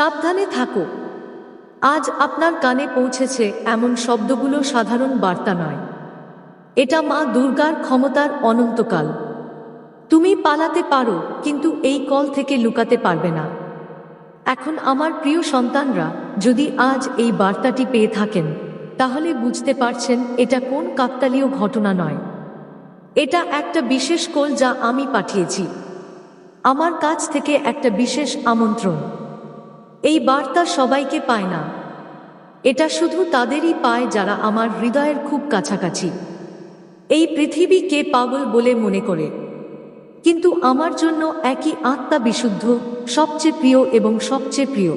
সাবধানে থাকো। আজ আপনার কানে পৌঁছেছে এমন শব্দগুলো সাধারণ বার্তা নয়। এটা মা দুর্গার ক্ষমতার অনন্তকাল। তুমি পালাতে পারো, কিন্তু এই কল থেকে লুকাতে পারবে না। এখন আমার প্রিয় সন্তানরা, যদি আজ এই বার্তাটি পেয়ে থাকেন, তাহলে বুঝতে পারছেন এটা কোন কাকতালীয় ঘটনা নয়। এটা একটা বিশেষ কল যা আমি পাঠিয়েছি। আমার কাছ থেকে একটা বিশেষ আমন্ত্রণ। এই বার্তা সবাইকে পায় না। এটা শুধু তাদেরই পায় যারা আমার হৃদয়ের খুব কাছাকাছি। এই পৃথিবীকে পাগল বলে মনে করে। কিন্তু আমার জন্য একই আত্মা বিশুদ্ধ, সবচেয়ে প্রিয় এবং সবচেয়ে প্রিয়।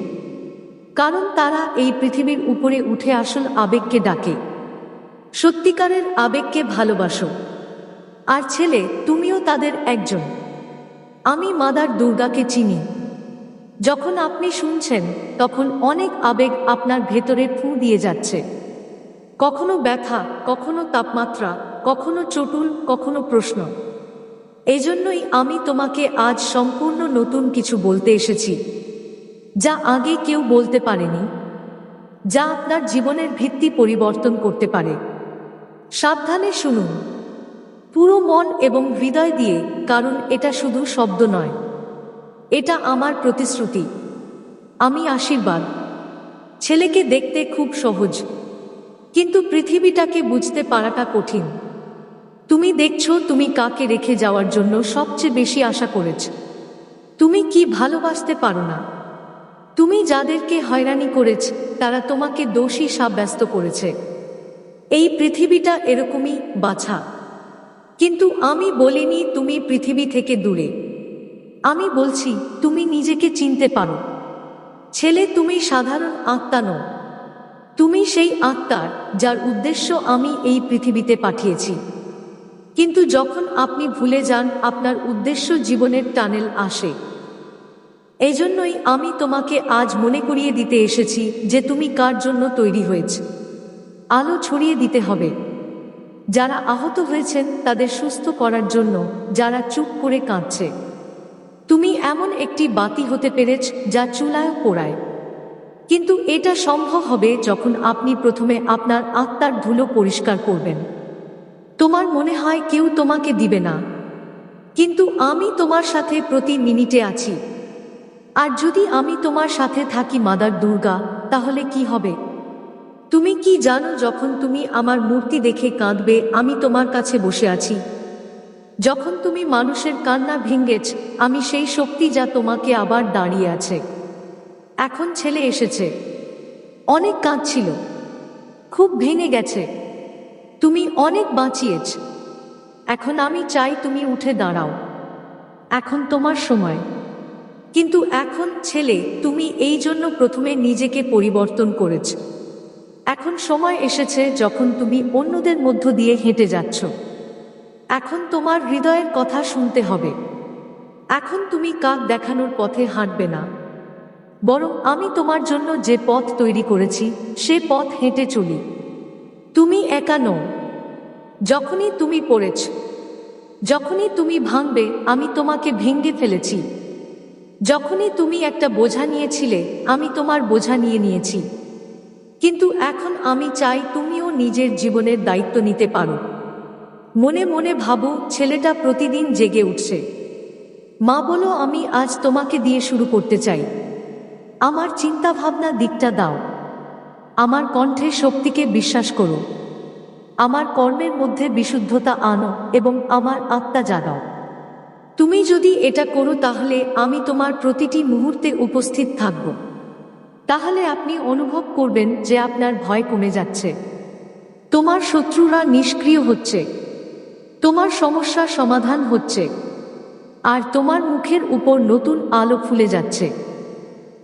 কারণ তারা এই পৃথিবীর উপরে উঠে আসল আবেগকে ডাকে। সত্যিকারের আবেগকে ভালোবাসো। আর ছেলে, তুমিও তাদের একজন। আমি মাদার দুর্গাকে চিনি। যখন আপনি শুনছেন, তখন অনেক আবেগ আপনার ভেতরে ফু দিয়ে যাচ্ছে। কখনো ব্যথা, কখনো তাপমাত্রা, কখনো চটুল, কখনো প্রশ্ন। এজন্যই আমি তোমাকে আজ সম্পূর্ণ নতুন কিছু বলতে এসেছি, যা আগে কেউ বলতে পারেনি, যা আপনার জীবনের ভিত্তি পরিবর্তন করতে পারে। সাবধানে শুনুন। পুরো মন এবং হৃদয় দিয়ে, কারণ এটা শুধু শব্দ নয়। এটা আমার প্রতিশ্রুতি। আমি আশীর্বাদ। ছেলেকে দেখতে খুব সহজ। কিন্তু পৃথিবীটাকে বুঝতে পারাটা কঠিন। তুমি দেখছ তুমি কাকে রেখে যাওয়ার জন্য সবচেয়ে বেশি আশা করেছ। তুমি কি ভালোবাসতে পারো না? তুমি যাদেরকে হয়রানি করেছ, তারা তোমাকে দোষী সাব্যস্ত করেছে। এই পৃথিবীটা এরকমই বাছা। কিন্তু আমি বলিনি তুমি পৃথিবী থেকে দূরে। আমি বলছি, তুমি নিজেকে চিনতে পারো। ছেলে, তুমি সাধারণ আত্মা নও। তুমি সেই আত্মার যার উদ্দেশ্য আমি এই পৃথিবীতে পাঠিয়েছি। কিন্তু যখন আপনি ভুলে যান, আপনার উদ্দেশ্য জীবনের টানেল আসে। এজন্যই আমি তোমাকে আজ মনে করিয়ে দিতে এসেছি যে তুমি কার জন্য তৈরি হয়েছে। আলো ছড়িয়ে দিতে হবে। যারা আহত হয়েছেন, তাদের সুস্থ করার জন্য যারা চুপ করে কাঁদছে। তুমি এমন একটি বাতি হতে পেরেছ যা চুলায় পোড়ায়। কিন্তু এটা সম্ভব হবে যখন আপনি প্রথমে আপনার আত্মার ধুলো পরিষ্কার করবেন। তোমার মনে হয় কেউ তোমাকে দিবে না। কিন্তু আমি তোমার সাথে প্রতি মিনিটে আছি। আর যদি আমি তোমার সাথে থাকি মাদার দুর্গা, তাহলে কি হবে? তুমি কি জানো যখন তুমি আমার মূর্তি দেখে কাঁদবে, আমি তোমার কাছে বসে আছি? যখন তুমি মানুষের কান্না ভেঙ্গেছ আমি সেই শক্তি যা তোমাকে আবার দাঁড়িয়ে আছে। এখন ছেলে এসেছে। অনেক কাঁদছিল। খুব ভেঙে গেছে। তুমি অনেক বাঁচিয়েছ। এখন আমি চাই তুমি উঠে দাঁড়াও। এখন তোমার সময়। কিন্তু এখন ছেলে, তুমি এই জন্য প্রথমে নিজেকে পরিবর্তন করেছ। এখন সময় এসেছে যখন তুমি অন্যদের মধ্য দিয়ে হেঁটে যাচ্ছ। এখন তোমার হৃদয়ের কথা শুনতে হবে। এখন তুমি কাক দেখানোর পথে হাঁটবে না। বরং আমি তোমার জন্য যে পথ তৈরি করেছি, সে পথ হেঁটে চলি। তুমি একা নও। যখনই তুমি পড়েছ, যখনই তুমি ভাঙবে, আমি তোমাকে ভেঙ্গে ফেলেছি। যখনই তুমি একটা বোঝা নিয়েছিলে, আমি তোমার বোঝা নিয়ে নিয়েছি। কিন্তু এখন আমি চাই তুমিও নিজের জীবনের দায়িত্ব নিতে পারো। মনে মনে ভাবো, ছেলেটা প্রতিদিন জেগে উঠছে। মা বলো, আমি আজ তোমাকে দিয়ে শুরু করতে চাই। আমার চিন্তা ভাবনা দিকটা দাও। আমার কণ্ঠে শক্তিকে বিশ্বাস করো। আমার কর্মের মধ্যে বিশুদ্ধতা আনো এবং আমার আত্মা জাগাও। তুমি যদি এটা করো, তাহলে আমি তোমার প্রতিটি মুহূর্তে উপস্থিত থাকব। তাহলে আপনি অনুভব করবেন যে আপনার ভয় কমে যাচ্ছে। তোমার শত্রুরা নিষ্ক্রিয় হচ্ছে। তোমার সমস্যার সমাধান হচ্ছে। আর তোমার মুখের উপর নতুন আলো ফুলে যাচ্ছে।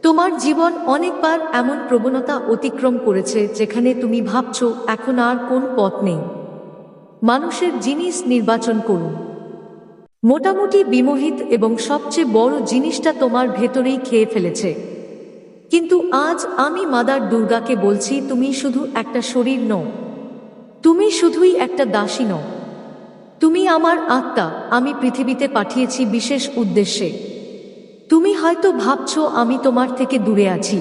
তোমার জীবন অনেকবার এমন প্রবণতা অতিক্রম করেছে যেখানে তুমি ভাবছ, এখন আর কোন পথ নেই। মানুষের জিনিস নির্বাচন করুন। মোটামুটি বিমোহিত এবং সবচেয়ে বড় জিনিসটা তোমার ভেতরেই খেয়ে ফেলেছে। কিন্তু আজ আমি মাদার দুর্গাকে বলছি, তুমি শুধু একটা শরীর নও। তুমি শুধুই একটা দাসী নও। তুমি আমার আত্মা, আমি পৃথিবীতে পাঠিয়েছি বিশেষ উদ্দেশ্যে। তুমি হয়তো ভাবছ আমি তোমার থেকে দূরে আছি।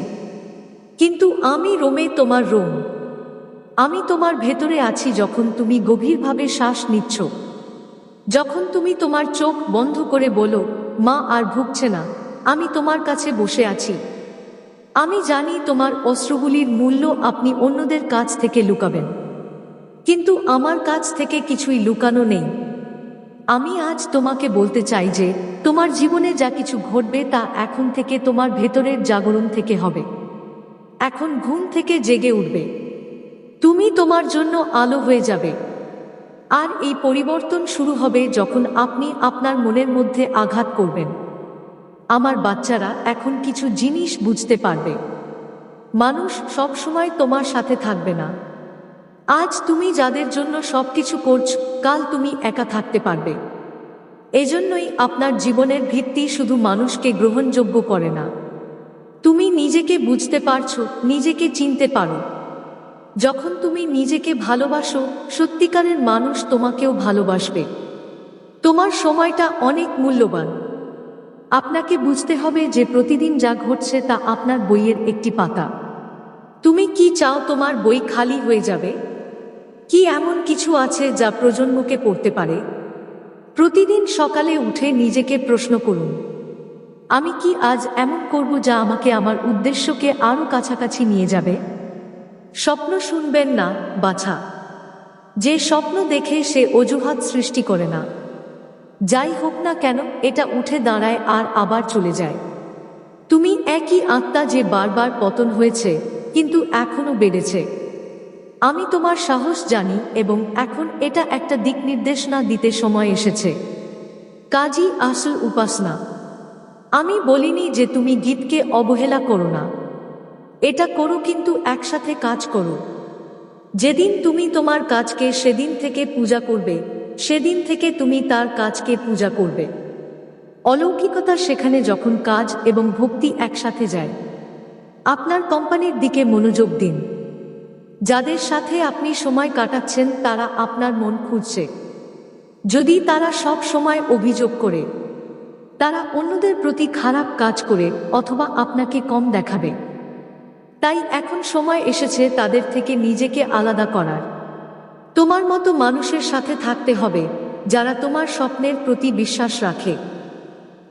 কিন্তু আমি রোমে তোমার রোম। আমি তোমার ভেতরে আছি যখন তুমি গভীরভাবে শ্বাস নিচ্ছ। যখন তুমি তোমার চোখ বন্ধ করে বলো, মা, আর ভুগছে না, আমি তোমার কাছে বসে আছি। আমি জানি তোমার অস্ত্রগুলির মূল্য আপনি অন্যদের কাছ থেকে লুকাবেন। কিন্তু আমার কাছ থেকে কিছুই লুকানো নেই। আমি আজ তোমাকে বলতে চাই যে, তোমার জীবনে যা কিছু ঘটবে তা এখন থেকে তোমার ভেতরের জাগরণ থেকে হবে। এখন ঘুম থেকে জেগে উঠবে। তুমি তোমার জন্য আলো হয়ে যাবে। আর এই পরিবর্তন শুরু হবে যখন আপনি আপনার মনের মধ্যে আঘাত করবেন। আমার বাচ্চারা এখন কিছু জিনিস বুঝতে পারবে। মানুষ সব সময় তোমার সাথে থাকবে না। আজ তুমি যাদের জন্য সবকিছু করছ, কাল তুমি একা থাকতে পারবে। এজন্যই আপনার জীবনের ভিত্তি শুধু মানুষকে গ্রহণযোগ্য করে না। তুমি নিজেকে বুঝতে পারছ, নিজেকে চিনতে পারো। যখন তুমি নিজেকে ভালোবাসো, সত্যিকারের মানুষ তোমাকেও ভালোবাসবে। তোমার সময়টা অনেক মূল্যবান। আপনাকে বুঝতে হবে যে প্রতিদিন যা ঘটছে তা আপনার বইয়ের একটি পাতা। তুমি কি চাও তোমার বই খালি হয়ে যাবে? কি এমন কিছু আছে যা প্রজন্মকে পড়তে পারে? প্রতিদিন সকালে উঠে নিজেকে প্রশ্ন করুন, আমি কি আজ এমন করব যা আমাকে আমার উদ্দেশ্যকে আরও কাছাকাছি নিয়ে যাবে? স্বপ্ন শুনবেন না, বাছা। যে স্বপ্ন দেখে সে অজুহাত সৃষ্টি করে না। যাই হোক না কেন, এটা উঠে দাঁড়ায় আর আবার চলে যায়। তুমি একই আত্মা যে বারবার পতন হয়েছে, কিন্তু এখনও বেড়েছে। আমি তোমার সাহস জানি এবং এখন এটা একটা দিক নির্দেশনা দিতে সময় এসেছে। কাজী আসল উপাসনা। আমি বলিনি যে তুমি গীতকে অবহেলা করো না। এটা করো কিন্তু একসাথে কাজ করো। যেদিন তুমি তোমার কাজকে সেদিন থেকে পূজা করবে, সেদিন থেকে তুমি তার কাজকে পূজা করবে। অলৌকিকতা সেখানে যখন কাজ এবং ভক্তি একসাথে যায়। আপনার কোম্পানির দিকে মনোযোগ দিন। যাদের সাথে আপনি সময় কাটাচ্ছেন, তারা আপনার মন খুঁজছে। যদি তারা সব সময় অভিযোগ করে, তারা অন্যদের প্রতি খারাপ কাজ করে অথবা আপনাকে কম দেখাবে। তাই এখন সময় এসেছে তাদের থেকে নিজেকে আলাদা করার। তোমার মতো মানুষের সাথে থাকতে হবে, যারা তোমার স্বপ্নের প্রতি বিশ্বাস রাখে।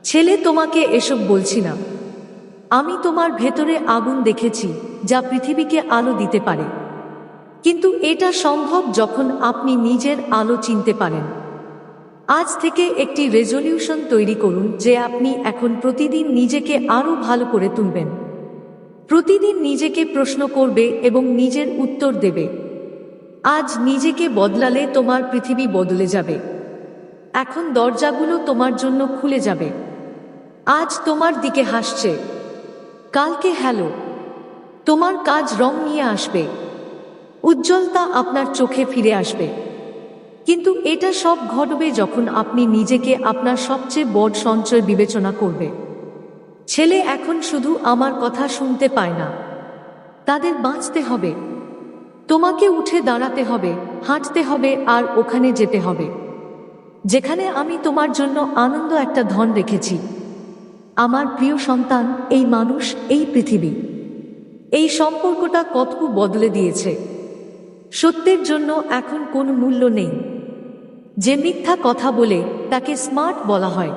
ছেলে, তোমাকে এসব বলছি না। আমি তোমার ভেতরে আগুন দেখেছি, যা পৃথিবীকে আলো দিতে পারে। কিন্তু এটা সম্ভব যখন আপনি নিজের আলো চিনতে পারেন। আজ থেকে একটি রেজলিউশন তৈরি করুন যে আপনি এখন প্রতিদিন নিজেকে আরও ভালো করে তুলবেন। প্রতিদিন নিজেকে প্রশ্ন করবে এবং নিজের উত্তর দেবে। আজ নিজেকে বদলালে তোমার পৃথিবী বদলে যাবে। এখন দরজাগুলো তোমার জন্য খুলে যাবে। আজ তোমার দিকে হাসছে। কালকে হ্যালো। তোমার কাজ রং নিয়ে আসবে। উজ্জ্বলতা আপনার চোখে ফিরে আসবে। কিন্তু এটা সব ঘটবে যখন আপনি নিজেকে আপনার সবচেয়ে বড় সঞ্চয় বিবেচনা করবে। ছেলে এখন শুধু আমার কথা শুনতে পায় না। তাদের বাঁচতে হবে। তোমাকে উঠে দাঁড়াতে হবে, হাঁটতে হবে আর ওখানে যেতে হবে। যেখানে আমি তোমার জন্য আনন্দ একটা ধন রেখেছি। আমার প্রিয় সন্তান, এই মানুষ, এই পৃথিবী। এই সম্পর্কটা কতকু বদলে দিয়েছে। সত্যের জন্য এখন কোনো মূল্য নেই। যে মিথ্যা কথা বলে তাকে স্মার্ট বলা হয়।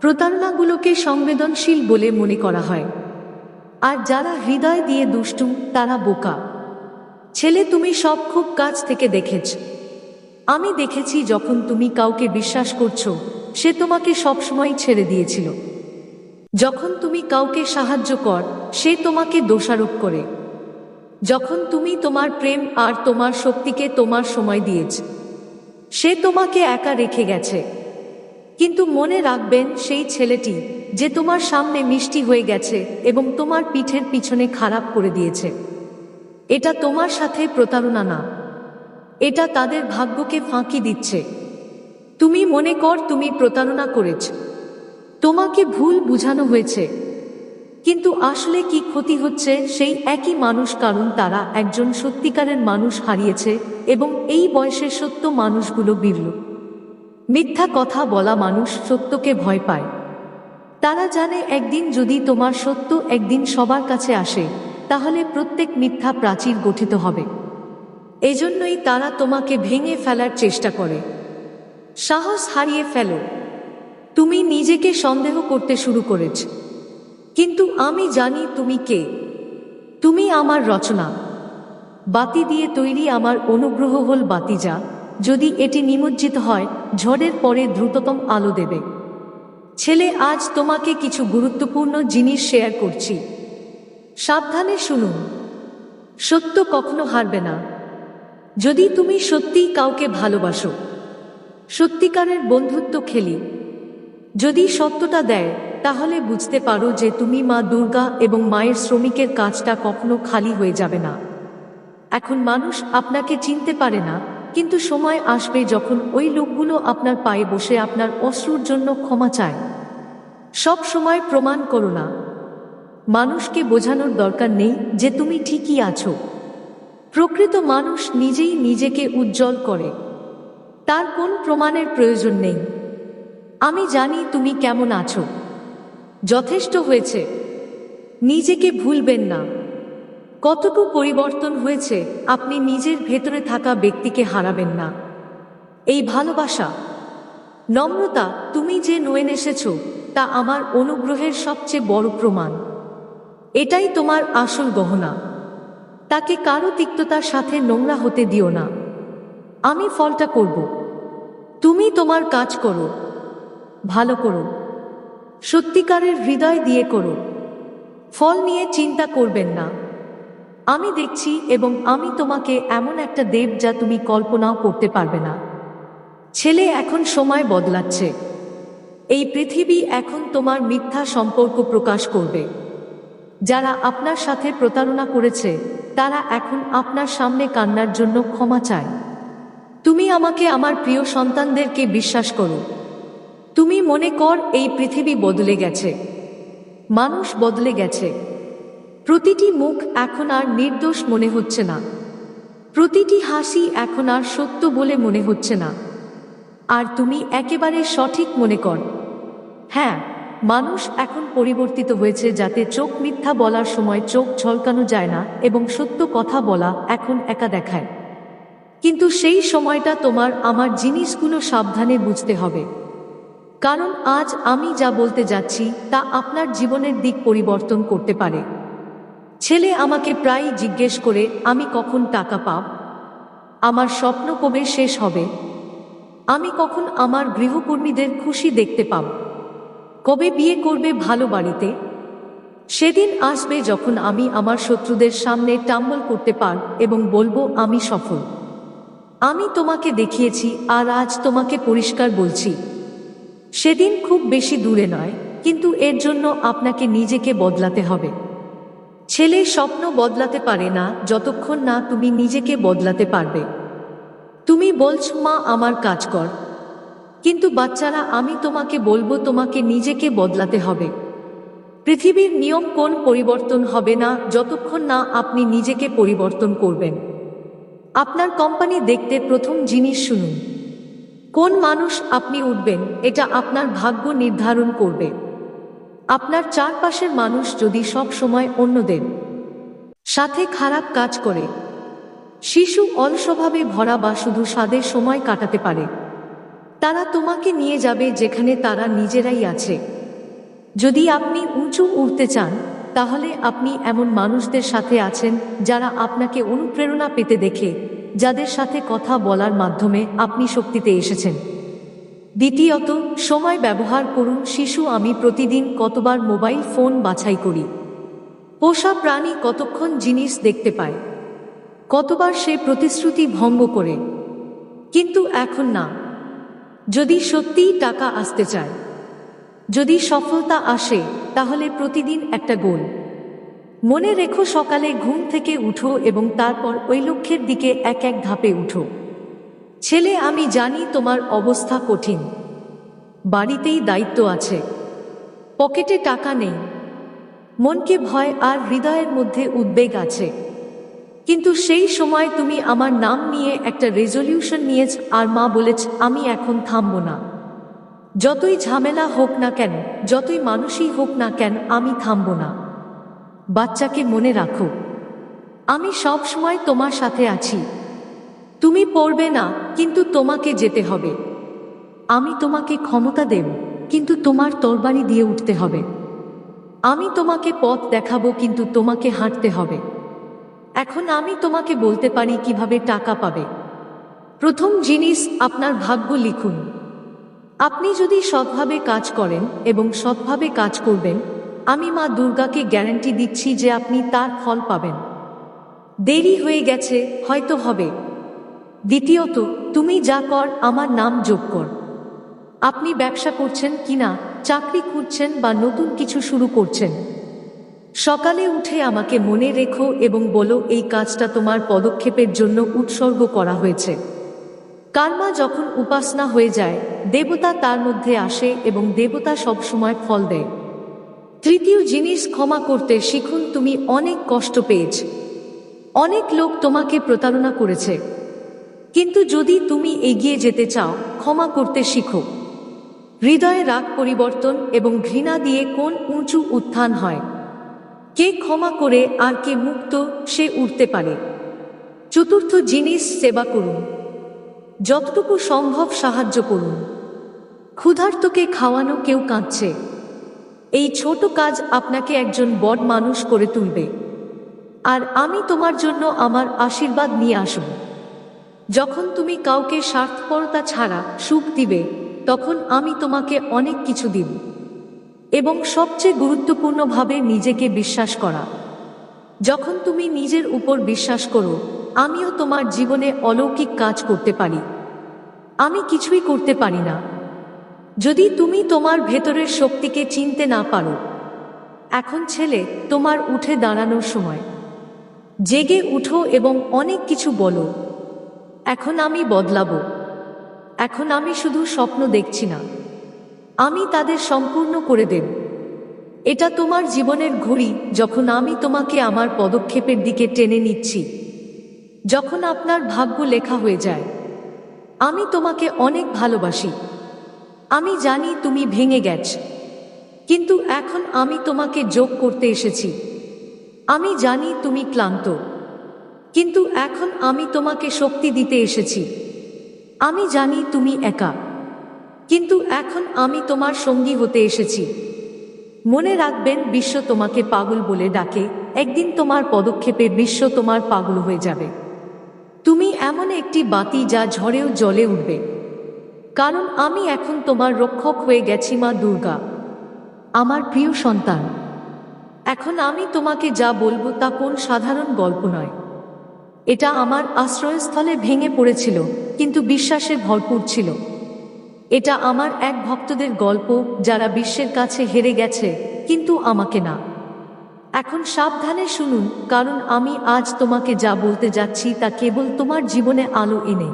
প্রতারণাগুলোকে সংবেদনশীল বলে মনে করা হয়। আর যারা হৃদয় দিয়ে দুষ্টু, তারা বোকা। ছেলে, তুমি সব খুব কাছ থেকে দেখেছ। আমি দেখেছি যখন তুমি কাউকে বিশ্বাস করছ, সে তোমাকে সবসময় ছেড়ে দিয়েছিল। যখন তুমি কাউকে সাহায্য কর, সে তোমাকে দোষারোপ করে। যখন তুমি তোমার প্রেম আর তোমার শক্তিকে তোমার সময় দিয়েছ, সে তোমাকে একা রেখে গেছে। কিন্তু মনে রাখবেন, সেই ছেলেটি যে তোমার সামনে মিষ্টি হয়ে গেছে এবং তোমার পিঠের পিছনে খারাপ করে দিয়েছে। এটা তোমার সাথে প্রতারণা না। এটা তাদের ভাগ্যকে ফাঁকি দিচ্ছে। তুমি মনে কর, তুমি প্রতারণা করেছ। তোমাকে ভুল বুঝানো হয়েছে। কিন্তু আসলে কি ক্ষতি হচ্ছে, সেই একই মানুষ কারণ তারা একজন সত্যিকারের মানুষ হারিয়েছে এবং এই বয়সে সত্য মানুষগুলো বিরল মিথ্যা কথা বলা মানুষ সত্যকে ভয় পায়। তারা জানে একদিন যদি তোমার সত্য একদিন সবার কাছে আসে, তাহলে প্রত্যেক মিথ্যা প্রাচীর গঠিত হবে। এজন্যই তারা তোমাকে ভেঙে ফেলার চেষ্টা করে। সাহস হারিয়ে ফেলো। তুমি নিজেকে সন্দেহ করতে শুরু করেছ। কিন্তু আমি জানি তুমি কে। তুমি আমার রচনা। বাতি দিয়ে তৈরি আমার অনুগ্রহ হল বাতি যা যদি এটি নিমজ্জিত হয়, ঝড়ের পরে দ্রুততম আলো দেবে। ছেলে, আজ তোমাকে কিছু গুরুত্বপূর্ণ জিনিস শেয়ার করছি। সাবধানে শুনুন। সত্য কখনো হারবে না। যদি তুমি সত্যিই কাউকে ভালোবাসো, সত্যিকারের বন্ধুত্ব খেলি। যদি সত্যটা দেয় তাহলে বুঝতে পারো যে তুমি মা দুর্গা এবং মায়ের শ্রমিকের কাজটা কখনো খালি হয়ে যাবে না। এখন মানুষ আপনাকে চিনতে পারে না, কিন্তু সময় আসবে যখন ওই লোকগুলো আপনার পায়ে বসে আপনার অশ্রুর জন্য ক্ষমা চায়। সব সময় প্রমাণ করো না। মানুষকে বোঝানোর দরকার নেই যে তুমি ঠিকই আছো। প্রকৃত মানুষ নিজেই নিজেকে উজ্জ্বল করে। তার কোন প্রমাণের প্রয়োজন নেই। আমি জানি তুমি কেমন আছো। যথেষ্ট হয়েছে। নিজেকে ভুলবেন না। কতটুকু পরিবর্তন হয়েছে, আপনি নিজের ভেতরে থাকা ব্যক্তিকে হারাবেন না। এই ভালোবাসা। নম্রতা, তুমি যে নোয়েন এসেছ তা আমার অনুগ্রহের সবচেয়ে বড় প্রমাণ। এটাই তোমার আসল গহনা। তাকে কারও তিক্ততার সাথে নোংরা হতে দিও না। আমি ফলটা করব। তুমি তোমার কাজ করো। ভালো করো। সত্যিকারের হৃদয় দিয়ে করো ফল নিয়ে চিন্তা করবেন না। আমি দেখছি এবং আমি তোমাকে এমন একটা দেব যা তুমি কল্পনাও করতে পারবে না। ছেলে এখন সময় বদলাচ্ছে। এই পৃথিবী এখন তোমার মিথ্যা সম্পর্ক প্রকাশ করবে। যারা আপনার সাথে প্রতারণা করেছে, তারা এখন আপনার সামনে কান্নার জন্য ক্ষমা চায়। তুমি আমাকে আমার প্রিয় সন্তানদেরকে বিশ্বাস করো। তুমি মনে কর এই পৃথিবী বদলে গেছে। মানুষ বদলে গেছে। প্রতিটি মুখ এখন আর নির্দোষ মনে হচ্ছে না। প্রতিটি হাসি এখন আর সত্য বলে মনে হচ্ছে না। আর তুমি একেবারে সঠিক মনে কর। হ্যাঁ মানুষ এখন পরিবর্তিত হয়েছে যাতে চোখ মিথ্যা বলার সময় চোখ ঝলকানো যায় না এবং সত্য কথা বলা এখন একা দেখায়। কিন্তু সেই সময়টা তোমার আমার জিনিসগুলো সাবধানে বুঝতে হবে। কারণ আজ আমি যা বলতে যাচ্ছি তা আপনার জীবনের দিক পরিবর্তন করতে পারে। ছেলে আমাকে প্রায় জিজ্ঞেস করে, আমি কখন টাকা পাব? আমার স্বপ্ন কবে শেষ হবে? আমি কখন আমার গৃহকর্মীদের খুশি দেখতে পাব? কবে বিয়ে করবে ভালো বাড়িতে? সেদিন আসবে যখন আমি আমার শত্রুদের সামনে টাম্বল করতে পার এবং বলব, আমি সফল। আমি তোমাকে দেখিয়েছি আর আজ তোমাকে পরিষ্কার বলছি। সেদিন খুব বেশি দূরে নয়, কিন্তু এর জন্য আপনাকে নিজেকে বদলাতে হবে। ছেলে স্বপ্ন বদলাতে পারে না যতক্ষণ না তুমি নিজেকে বদলাতে পারবে। তুমি বলছ, মা, আমার কাজ কর। কিন্তু বাচ্চারা, আমি তোমাকে বলব, তোমাকে নিজেকে বদলাতে হবে। পৃথিবীর নিয়ম কোন পরিবর্তন হবে না যতক্ষণ না আপনি নিজেকে পরিবর্তন করবেন। আপনার কোম্পানি দেখতে প্রথম জিনিস শুনুন। কোন মানুষ আপনি উঠবেন, এটা আপনার ভাগ্য নির্ধারণ করবে। আপনার চারপাশের মানুষ যদি সব সময় অন্যদের সাথে খারাপ কাজ করে, শিশু অলসভাবে ভরা বা শুধু স্বাদের সময় কাটাতে পারে। তারা তোমাকে নিয়ে যাবে যেখানে তারা নিজেরাই আছে। যদি আপনি উঁচু উঠতে চান, তাহলে আপনি এমন মানুষদের সাথে আছেন যারা আপনাকে অনুপ্রেরণা পেতে দেখে। যাদের সাথে কথা বলার মাধ্যমে আপনি শক্তিতে এসেছেন। দ্বিতীয়ত, সময় ব্যবহার করুন। শিশু, আমি প্রতিদিন কতবার মোবাইল ফোন বাছাই করি। পোষা প্রাণী কতক্ষণ জিনিস দেখতে পায়। কতবার সে প্রতিশ্রুতি ভঙ্গ করে। কিন্তু এখন না। যদি সত্যিই টাকা আসতে চায়। যদি সফলতা আসে, তাহলে প্রতিদিন একটা গোল। মনে রেখো সকালে ঘুম থেকে উঠো এবং তারপর ওই লক্ষ্যের দিকে এক এক ধাপে উঠো। ছেলে, আমি জানি তোমার অবস্থা কঠিন। বাড়িতেই দায়িত্ব আছে। পকেটে টাকা নেই। মনকে ভয় আর হৃদয়ের মধ্যে উদ্বেগ আছে। কিন্তু সেই সময় তুমি আমার নাম নিয়ে একটা রেজলিউশন নিয়েছ আর মা বলেছ, আমি এখন থামব না। যতই ঝামেলা হোক না কেন, যতই মানুষই হোক না কেন, আমি থামব না। বাচ্চাকে মনে রাখো। আমি সব সময় তোমার সাথে আছি। তুমি পড়বে না, কিন্তু তোমাকে যেতে হবে। আমি তোমাকে ক্ষমতা দেব, কিন্তু তোমার তরবারি দিয়ে উঠতে হবে। আমি তোমাকে পথ দেখাবো, কিন্তু তোমাকে হাঁটতে হবে। এখন আমি তোমাকে বলতে পারি কীভাবে টাকা পাবে। প্রথম জিনিস, আপনার ভাগ্য লিখুন। আপনি যদি সৎভাবে কাজ করেন এবং সৎভাবে কাজ করবেন আমি মা দুর্গাকে গ্যারান্টি দিচ্ছি যে আপনি তার ফল পাবেন। দেরি হয়ে গেছে, হয়তো হবে। দ্বিতীয়ত, তুমি যা কর, আমার নাম যোগ কর। আপনি ব্যবসা করছেন কিনা চাকরি খুঁজছেন বা নতুন কিছু শুরু করছেন? সকালে উঠে আমাকে মনে রেখো এবং বলো, এই কাজটা তোমার পদক্ষেপের জন্য উৎসর্গ করা হয়েছে। কার্মা যখন উপাসনা হয়ে যায়, দেবতা তার মধ্যে আসে এবং দেবতা সব সময় ফল দেয়। তৃতীয় জিনিস ক্ষমা করতে শিখুন, তুমি অনেক কষ্ট পেয়েছ। অনেক লোক তোমাকে প্রতারণা করেছে। কিন্তু যদি তুমি এগিয়ে যেতে চাও, ক্ষমা করতে শিখো। হৃদয়ে রাগ পরিবর্তন এবং ঘৃণা দিয়ে কোন উঁচু উত্থান হয়? কে ক্ষমা করে আর কে মুক্ত, সে উঠতে পারে। চতুর্থ জিনিস সেবা করুন। যতটুকু সম্ভব সাহায্য করুন। ক্ষুধার্তকে খাওয়ানো কেউ কাঁদছে। এই ছোট কাজ আপনাকে একজন বড় মানুষ করে তুলবে। আর আমি তোমার জন্য আমার আশীর্বাদ নিয়ে আসব। যখন তুমি কাউকে স্বার্থপরতা ছাড়া সুখ দিবে, তখন আমি তোমাকে অনেক কিছু দিব এবং সবচেয়ে গুরুত্বপূর্ণভাবে নিজেকে বিশ্বাস করা। যখন তুমি নিজের উপর বিশ্বাস করো, আমিও তোমার জীবনে অলৌকিক কাজ করতে পারি। আমি কিছুই করতে পারি না। যদি তুমি তোমার ভেতরের শক্তিকে চিনতে না পারো, এখন ছেলে, তোমার উঠে দাঁড়ানোর সময়। জেগে উঠো এবং অনেক কিছু বলো। এখন আমি বদলাবো। এখন আমি শুধু স্বপ্ন দেখছি না। আমি তাদের সম্পূর্ণ করে দেব। এটা তোমার জীবনের ঘড়ি যখন আমি তোমাকে আমার পদক্ষেপের দিকে টেনে নিচ্ছি। যখন আপনার ভাগ্য লেখা হয়ে যায়। আমি তোমাকে অনেক ভালোবাসি। আমি জানি তুমি ভেঙে গেছ। কিন্তু এখন আমি তোমাকে যোগ করতে এসেছি। আমি জানি তুমি ক্লান্ত। কিন্তু এখন আমি তোমাকে শক্তি দিতে এসেছি। আমি জানি তুমি একা। কিন্তু এখন আমি তোমার সঙ্গী হতে এসেছি। মনে রাখবেন, বিশ্ব তোমাকে পাগল বলে ডাকে। একদিন তোমার পদক্ষেপে বিশ্ব তোমার পাগল হয়ে যাবে। তুমি এমন একটি বাতি যা ঝড়েও জলে উঠবে। কারণ আমি এখন তোমার রক্ষক হয়ে গেছি, মা দুর্গা। আমার প্রিয় সন্তান, এখন আমি তোমাকে যা বলব তা কোন সাধারণ গল্প নয়। এটা আমার আশ্রয়স্থলে ভেঙে পড়েছিল, কিন্তু বিশ্বাসে ভরপুর ছিল। এটা আমার এক ভক্তদের গল্প, যারা বিশ্বের কাছে হেরে গেছে, কিন্তু আমাকে না। এখন সাবধানে শুনুন, কারণ আমি আজ তোমাকে যা বলতে যাচ্ছি তা কেবল তোমার জীবনে আলো এনে।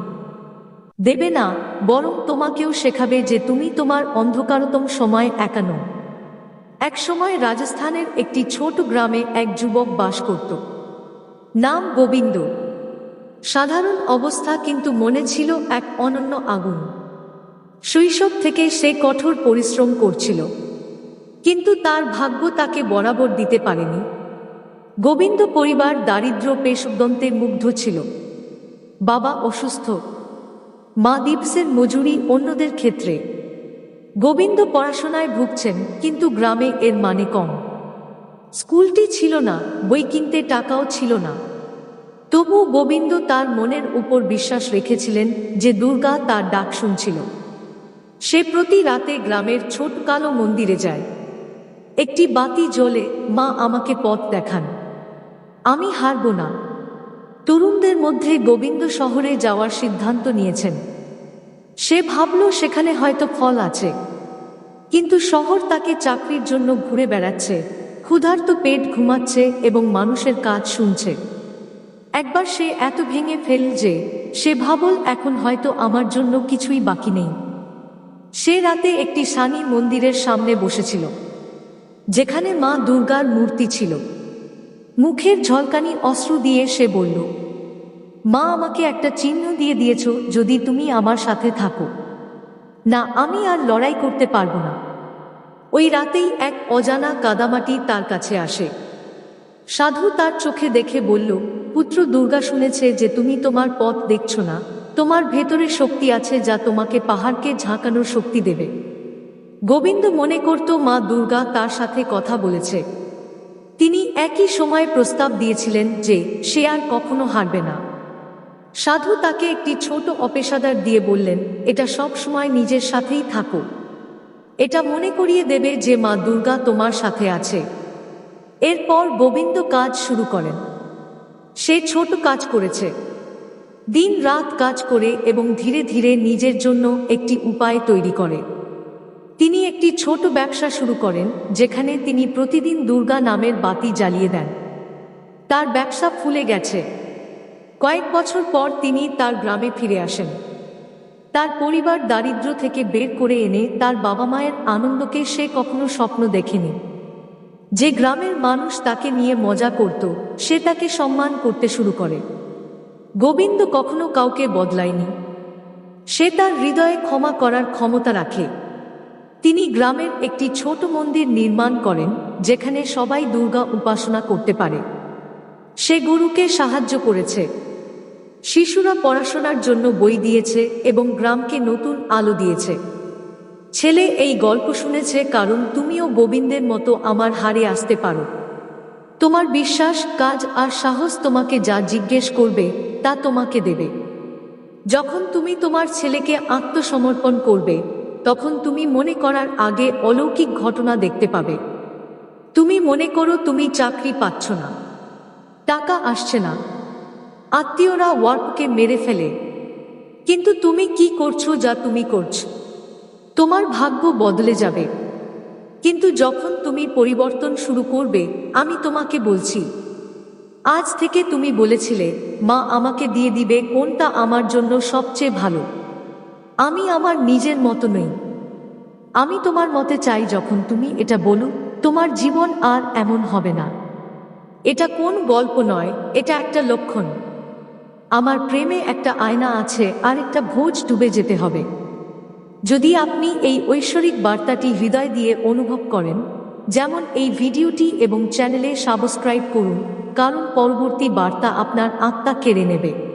দেবে না, বরং তোমাকেও শেখাবে যে তুমি তোমার অন্ধকারতম সময় একানো। এক সময় রাজস্থানের একটি ছোট গ্রামে এক যুবক বাস করত। নাম গোবিন্দ। সাধারণ অবস্থা কিন্তু মনে ছিল এক অনন্য আগুন। শৈশব থেকে সে কঠোর পরিশ্রম করছিল। কিন্তু তার ভাগ্য তাকে বরাবর দিতে পারেনি। গোবিন্দ পরিবার দারিদ্র পেশদন্তে মুগ্ধ ছিল। বাবা অসুস্থ। মা দীপসের মজুরি অন্যদের ক্ষেত্রে। গোবিন্দ পড়াশোনায় ভুগছেন, কিন্তু গ্রামে এর মানে কম। স্কুলটি ছিল না, বই কিনতে টাকাও ছিল না। তবু গোবিন্দ তার মনের উপর বিশ্বাস রেখেছিলেন যে দুর্গা তার ডাক শুনছিল। সে প্রতি রাতে গ্রামের ছোট কালো মন্দিরে যায়। একটি বাতি জ্বলে মা আমাকে পথ দেখান। আমি হারব না। তরুণদের মধ্যে গোবিন্দ শহরে যাওয়ার সিদ্ধান্ত নিয়েছেন। সে ভাবল সেখানে হয়তো ফল আছে। কিন্তু শহর তাকে চাকরির জন্য ঘুরে বেড়াচ্ছে, ক্ষুধার্ত পেট ঘুমাচ্ছে এবং মানুষের কাজ শুনছে। একবার সে এত ভেঙে ফেল যে, সে ভাবল এখন হয়তো আমার জন্য কিছুই বাকি নেই। সে রাতে একটি সানি মন্দিরের সামনে বসেছিল, যেখানে মা দুর্গার মূর্তি ছিল। মুখের ঝলকানি অশ্রু দিয়ে সে বলল, মা, আমাকে একটা চিহ্ন দিয়ে দিয়েছ যদি তুমি আমার সাথে থাকো। না, আমি আর লড়াই করতে পারব না। ওই রাতেই এক অজানা কাদামাটি তার কাছে আসে। সাধু তার চোখে দেখে বলল, পুত্র দুর্গা শুনেছে যে তুমি তোমার পথ দেখছ না। তোমার ভেতরে শক্তি আছে যা তোমাকে পাহাড়কে ঝাঁকানোর শক্তি দেবে। গোবিন্দ মনে করত মা দুর্গা তার সাথে কথা বলেছে। তিনি একই সময়ে প্রস্তাব দিয়েছিলেন যে সে আর কখনো হারবে না। সাধু তাকে একটি ছোট অপেশাদার দিয়ে বললেন, এটা সব সময় নিজের সাথেই থাকো। এটা মনে করিয়ে দেবে যে মা দুর্গা তোমার সাথে আছে। এরপর গোবিন্দ কাজ শুরু করেন। সে ছোট কাজ করেছে। দিন রাত কাজ করে এবং ধীরে ধীরে নিজের জন্য একটি উপায় তৈরি করে। তিনি একটি ছোট ব্যবসা শুরু করেন, যেখানে তিনি প্রতিদিন দুর্গা নামের বাতি জ্বালিয়ে দেন। তার ব্যবসা ফুলে গেছে। কয়েক বছর পর তিনি তার গ্রামে ফিরে আসেন। তার পরিবার দারিদ্র্য থেকে বের করে এনে তার বাবা মায়ের আনন্দকে সে কখনো স্বপ্ন দেখেনি। যে গ্রামের মানুষ তাকে নিয়ে মজা করত, সে তাকে সম্মান করতে শুরু করে। গোবিন্দ কখনো কাউকে বদলায়নি। সে তার হৃদয়ে ক্ষমা করার ক্ষমতা রাখে। তিনি গ্রামের একটি ছোট মন্দির নির্মাণ করেন, যেখানে সবাই দুর্গা উপাসনা করতে পারে। সে গুরুকে সাহায্য করেছে। শিশুরা পড়াশোনার জন্য বই দিয়েছে এবং গ্রামকে নতুন আলো দিয়েছে। ছেলে এই গল্প শুনেছে কারণ তুমিও গোবিন্দের মতো আমার হারে আসতে পারো। তোমার বিশ্বাস, কাজ আর সাহস তোমাকে যা জিজ্ঞেস করবে, তা তোমাকে দেবে। যখন তুমি তোমার ছেলেকে আত্মসমর্পণ করবে তখন তুমি মনে করার আগে অলৌকিক ঘটনা দেখতে পাবে। তুমি মনে করো তুমি চাকরি পাচ্ছ না। টাকা আসছে না। আত্মীয়রা ওয়ার্ককে মেরে ফেলে। কিন্তু তুমি কি করছ যা তুমি করছ? তোমার ভাগ্য বদলে যাবে। কিন্তু যখন তুমি পরিবর্তন শুরু করবে, আমি তোমাকে বলছি, আজ থেকে তুমি বলেছিলে, মা আমাকে দিয়ে দিবে কোনটা আমার জন্য সবচেয়ে ভালো। আমি আমার নিজের মতো নই। আমি তোমার মতে চাই যখন তুমি এটা বলো, তোমার জীবন আর এমন হবে না। এটা কোন গল্প নয়, এটা একটা লক্ষণ। আমার প্রেমে একটা আয়না আছে, আর একটা ভোজ ডুবে যেতে হবে। যদি আপনি এই ঐশ্বরিক বার্তাটি হৃদয় দিয়ে অনুভব করেন, যেমন এই ভিডিওটি এবং চ্যানেলে সাবস্ক্রাইব করুন, কারণ পরবর্তী বার্তা আপনার আত্মা কেড়ে নেবে।